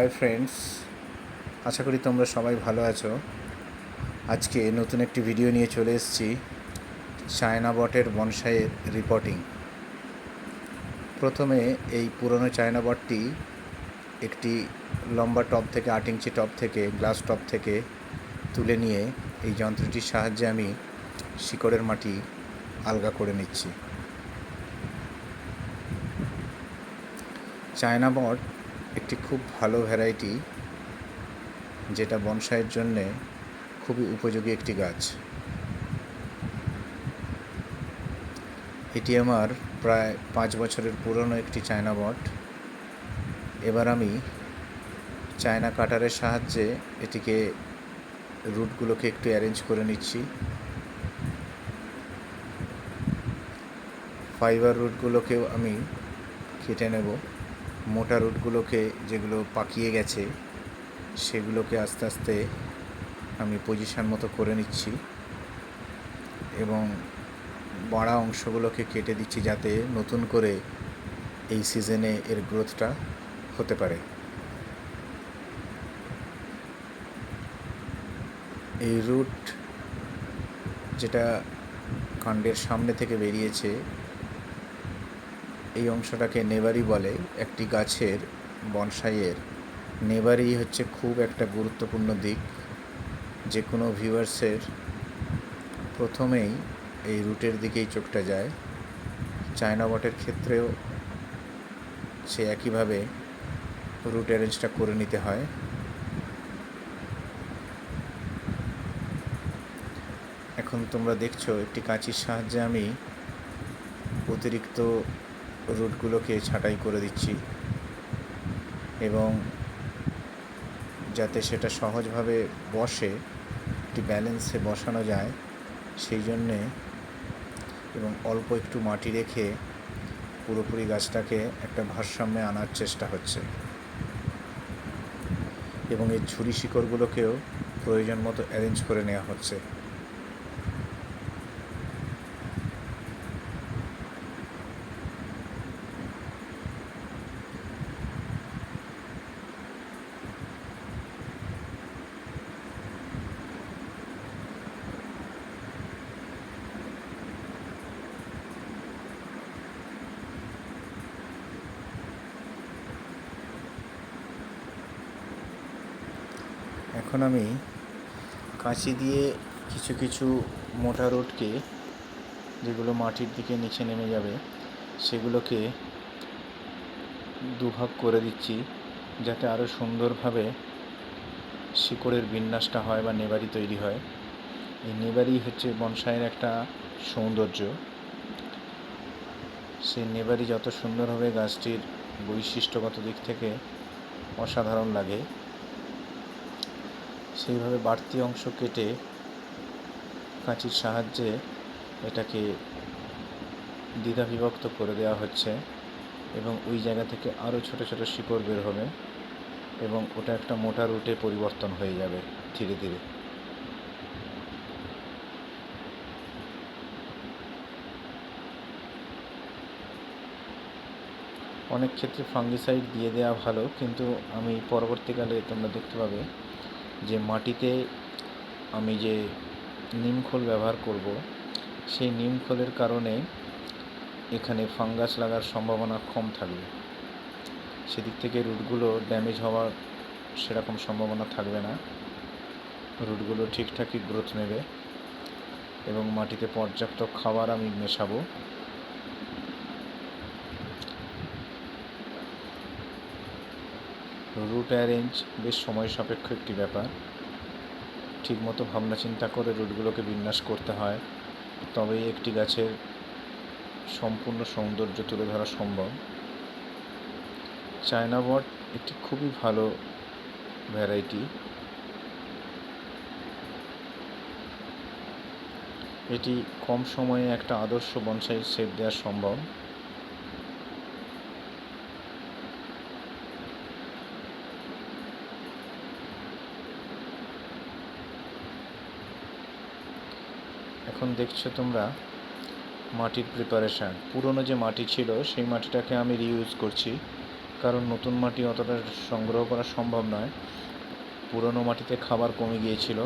Hi friends আশা করি তোমরা সবাই ভালো আছো। আজকে নতুন একটি ভিডিও নিয়ে চলে এসেছি চায়না বটের বনসাইয়ের রিপোর্টিং প্রথমে এই পুরনো চায়না বটটি একটি লম্বা টপ থেকে আট ইঞ্চি টপ থেকে গ্লাস টপ থেকে তুলে নিয়ে এই যন্ত্রটির সাহায্যে আমি শিকড়ের মাটি আলগা করে নিচ্ছি। চায়না বট একটি খুব ভালো ভ্যারাইটি যেটা বনসাইয়ের জন্যে খুবই উপযোগী একটি গাছ। এটি আমার প্রায় পাঁচ বছরের পুরনো একটি চায়না বট। এবার আমি চায়না কাটারের সাহায্যে এটিকে রুটগুলোকে একটু অ্যারেঞ্জ করে নিচ্ছি। ফাইবার রুটগুলোকেও আমি কেটে নেব। মোটা রুটগুলোকে যেগুলো পাকিয়ে গেছে, সেগুলোকে আস্তে আস্তে আমি পজিশান মতো করে নিচ্ছি এবং বাড়া অংশগুলোকে কেটে দিচ্ছি যাতে নতুন করে এই সিজনে এর গ্রোথটা হতে পারে। এই রুট যেটা কাণ্ডের সামনে থেকে বেরিয়েছে এই অংশটাকে নেবারি বলে। একটি গাছের বনসাইয়ের নেবারি হচ্ছে খুব একটা গুরুত্বপূর্ণ দিক। যে কোনো ভিউয়ার্সের প্রথমেই এই রুটের দিকেই চোখটা যায়। চায়না বটের ক্ষেত্রেও সে একইভাবে রুট অ্যারেঞ্জটা করে নিতে হয়। এখন তোমরা দেখছ, একটি কাঁচির সাহায্যে আমি অতিরিক্ত রুটগুলোকে ছাঁটাই করে দিচ্ছি এবং যাতে সেটা সহজভাবে বসে, একটি ব্যালেন্সে বসানো যায়, সেই জন্যে এবং অল্প একটু মাটি রেখে পুরোপুরি গাছটাকে একটা ভারসাম্যে আনার চেষ্টা হচ্ছে। এবং এই ঝুরি শিকড়গুলোকেও প্রয়োজন মতো অ্যারেঞ্জ করে নেওয়া হচ্ছে। এখন আমি কাঁচি দিয়ে কিছু কিছু মোটা রোডকে, যেগুলো মাটির দিকে নিচে নেমে যাবে, সেগুলোকে দুভাগ করে দিচ্ছি, যাতে আরও সুন্দরভাবে শিকড়ের বিন্যাসটা হয় বা নেবারি তৈরি হয়। এই নেবারি হচ্ছে বনসাইয়ের একটা সৌন্দর্য। সেই নেবারি যত সুন্দর হবে গাছটির বৈশিষ্ট্যগত দিক থেকে অসাধারণ লাগে সেইভাবে বাড়তি অংশ কেটে কাঁচির সাহায্যে এটাকে দ্বিধাবিভক্ত করে দেওয়া হচ্ছে এবং ওই জায়গা থেকে আরও ছোট ছোট শিকড় বের হবে এবং ওটা একটা মোটা রুটে পরিবর্তন হয়ে যাবে ধীরে ধীরে। অনেক ক্ষেত্রে ফাঙ্গিসাইড দিয়ে দেওয়া ভালো, কিন্তু আমি পরবর্তীকালে তোমরা দেখতে পাবে যে মাটিতে আমি যে নিমখোল ব্যবহার করব, সেই নিমখোলের কারণে এখানে ফাঙ্গাস লাগার সম্ভাবনা কম থাকবে। সেদিক থেকে রুটগুলো ড্যামেজ হওয়ার সেরকম সম্ভাবনা থাকবে না। রুটগুলো ঠিকঠাকই গ্রোথ নেবে এবং মাটিতে পর্যাপ্ত খাবার আমি মেশাবো। রুট অ্যারেঞ্জ বেশ সময় সাপেক্ষ একটি ব্যাপার। ঠিকমতো ভাবনা চিন্তা করে রুটগুলোকে বিন্যাস করতে হয়। তবেই একটি গাছের সম্পূর্ণ সৌন্দর্য তুলে ধরা সম্ভব। চায়না বট একটি খুবই ভালো ভ্যারাইটি এটি কম সময়ে একটা আদর্শ বনসাই সেট দেওয়া সম্ভব। এখন দেখছ তোমরা মাটির প্রিপারেশান পুরনো যে মাটি ছিল, সেই মাটিটাকে আমি রিইউজ করছি। কারণ নতুন মাটি অতটা সংগ্রহ করা সম্ভব নয়। পুরনো মাটিতে খাবার কমে গিয়েছিল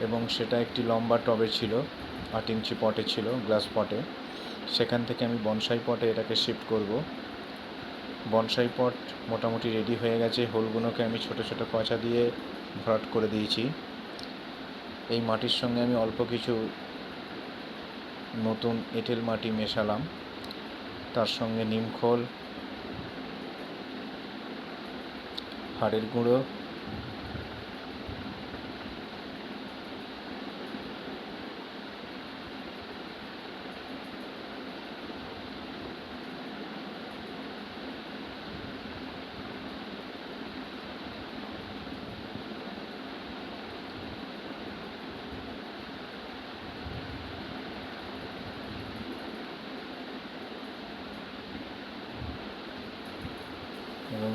এবং সেটা একটি লম্বা টবে ছিল, আট ইঞ্চি পটে ছিল গ্লাস পটে। সেখান থেকে আমি বনসাই পটে এটাকে শিফট করব। বনসাই পট মোটামুটি রেডি হয়ে গেছে। হোলগুলোকে আমি ছোট ছোট কচা দিয়ে ভরাট করে দিয়েছি। এই মাটির সঙ্গে আমি অল্প কিছু নতুন এঁটেল মাটি মেশালাম। তার সঙ্গে নিমখোল হাড়ের গুঁড়ো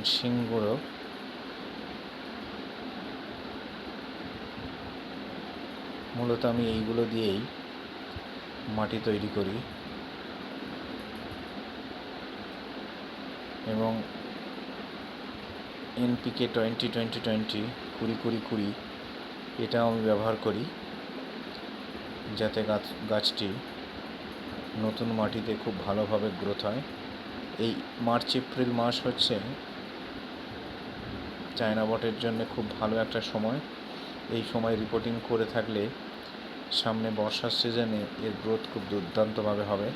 এবং শিং গুঁড়ো মূলত আমি এইগুলো দিয়েই মাটি তৈরি করি। এবং এনপিকে টোয়েন্টি টোয়েন্টি টোয়েন্টি, কুড়ি কুড়ি কুড়ি, এটাও আমি ব্যবহার করি। যাতে গাছ, গাছটি নতুন মাটিতে খুব ভালোভাবে গ্রোথ হয়। এই মার্চ, এপ্রিল মাস হচ্ছে চায়না বটের জন্য খুব ভালো একটা সময়। এই সময় রিপোর্টিং করে থাকলে সামনে বর্ষার সিজনে এর গ্রোথ খুব দুর্দান্তভাবে হবে।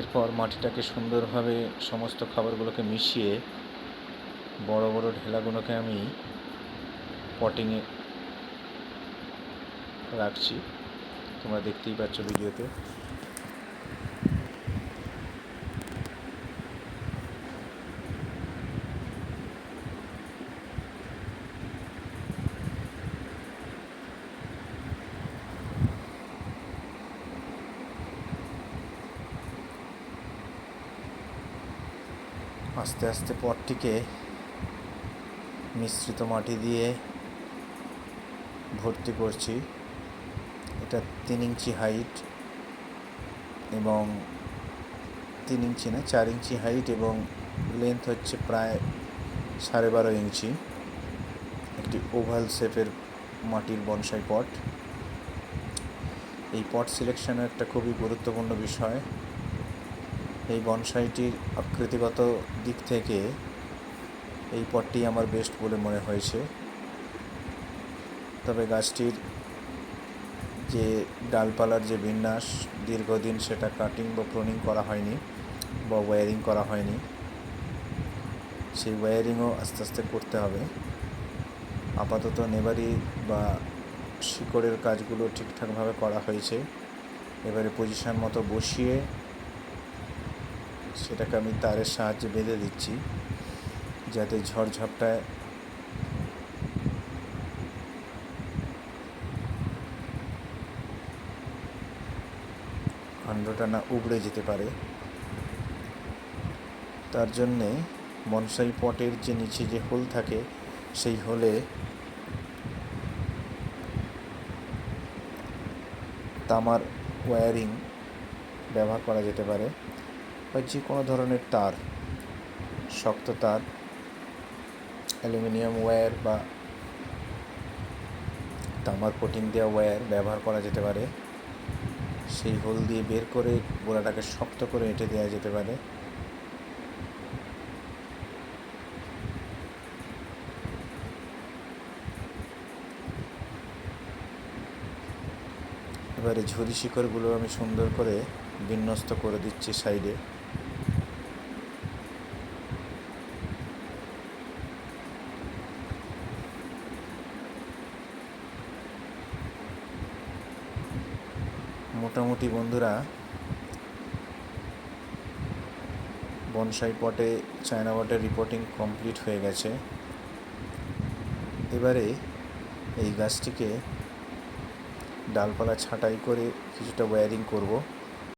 এরপর মাটিটাকে সুন্দরভাবে সমস্ত খাবারগুলোকে মিশিয়ে বড় বড় ঢেলাগুলোকে আমি পটিংয়ে রাখছি। তোমরা দেখতেই পাচ্ছ ভিডিওতে। আস্তে আস্তে পটটিকে মিশ্রিত মাটি দিয়ে ভর্তি করছি। এটা তিন ইঞ্চি হাইট এবং তিন ইঞ্চি না, চার ইঞ্চি হাইট এবং লেন্থ হচ্ছে প্রায় সাড়ে বারো ইঞ্চি। একটি ওভাল শেপের মাটির বনসাই পট। এই পট সিলেকশনও একটা খুবই গুরুত্বপূর্ণ বিষয়। এই বনসাইটির আকৃতিগত দিক থেকে এই পটটি আমার বেস্ট বলে মনে হয়েছে। তবে গাছটির যে ডালপালার যে বিন্যাস, দীর্ঘদিন সেটা কাটিং বা প্রুনিং করা হয়নি বা ওয়্যারিং করা হয়নি, সেই ওয়্যারিংও আস্তে আস্তে করতে হবে। আপাতত নেবারি বা শিকড়ের কাজগুলো ঠিকঠাকভাবে করা হয়েছে। এবারে পজিশন মতো বসিয়ে সেটাকে আমি তারের সাহায্যে বেঁধে দিচ্ছি, যাতে ঝড়ঝাপটায় কাণ্ডটা না উবড়ে যেতে পারে। তার জন্যে বনসাই পটের যে নিচে যে হোল থাকে, সেই হোলে তামার ওয়্যারিং ব্যবহার করা যেতে পারে। বা যে কোনো ধরনের তার, শক্ত তার, অ্যালুমিনিয়াম ওয়্যার বা তামার কোটিং দেওয়া ওয়্যার ব্যবহার করা যেতে পারে। সেই হোল দিয়ে বের করে গোড়াটাকে শক্ত করে এঁটে দেওয়া যেতে পারে। এবারে ঝুরি শিকড়গুলো আমি সুন্দর করে বিন্যস্ত করে দিচ্ছি সাইডে। মোটামুটি বন্ধুরা, বনসাই পটে, চায়না পটের রিপোর্টিং কমপ্লিট হয়ে গেছে। এবারে এই গাছটিকে ডালপালা ছাঁটাই করে কিছুটা ওয়্যারিং করব।